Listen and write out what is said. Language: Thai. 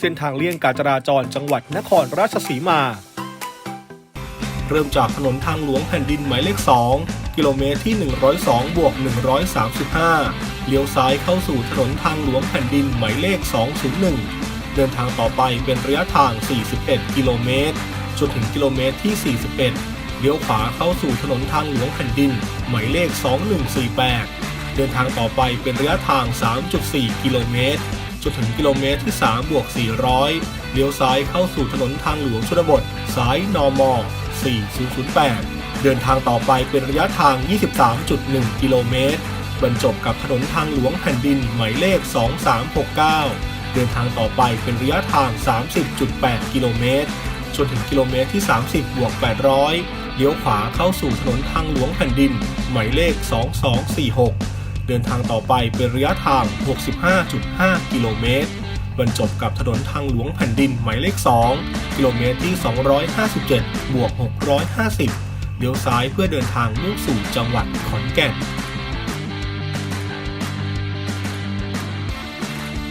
เส้นทางเลี่ยงการจราจรจังหวัดนครราชสีมา เริ่มจากถนนทางหลวงแผ่นดินหมายเลข 2 กิโลเมตรที่ 102บวก135 เลี้ยวซ้ายเข้าสู่ถนนทางหลวงแผ่นดินหมายเลข 201 เดินทางต่อไปเป็นระยะทาง 41 กิโลเมตรจนถึงกิโลเมตรที่ 41 เลี้ยวขวาเข้าสู่ถนนทางหลวงแผ่นดิน หมายเลข 2148 เดินทางต่อไปเป็นระยะทาง 3.4 กิโลเมตร จนถึงกิโลเมตรที่ 3 บวก 400 เลี้ยวซ้ายเข้าสู่ถนนทางหลวงชนบท สายนอมอ4008 เดินทางต่อไปเป็นระยะทาง 23.1 กิโลเมตร บรรจบกับถนนทางหลวงแผ่นดินหมายเลข 2369 เดินทางต่อไปเป็นระยะทาง 30.8 กิโลเมตร จนถึงกิโลเมตรที่ 30 บวก 800 เลี้ยวขวาเข้าสู่ถนนทางหลวงแผ่นดินหมายเลข 2246 เดินทางต่อไปเป็นระยะทาง 65.5 กิโลเมตร บรรจบกับถนนทางหลวงแผ่นดินหมายเลข 2 กิโลเมตรที่ 257 บวก 650 เลี้ยวซ้ายเพื่อเดินทางมุ่งสู่จังหวัดขอนแก่น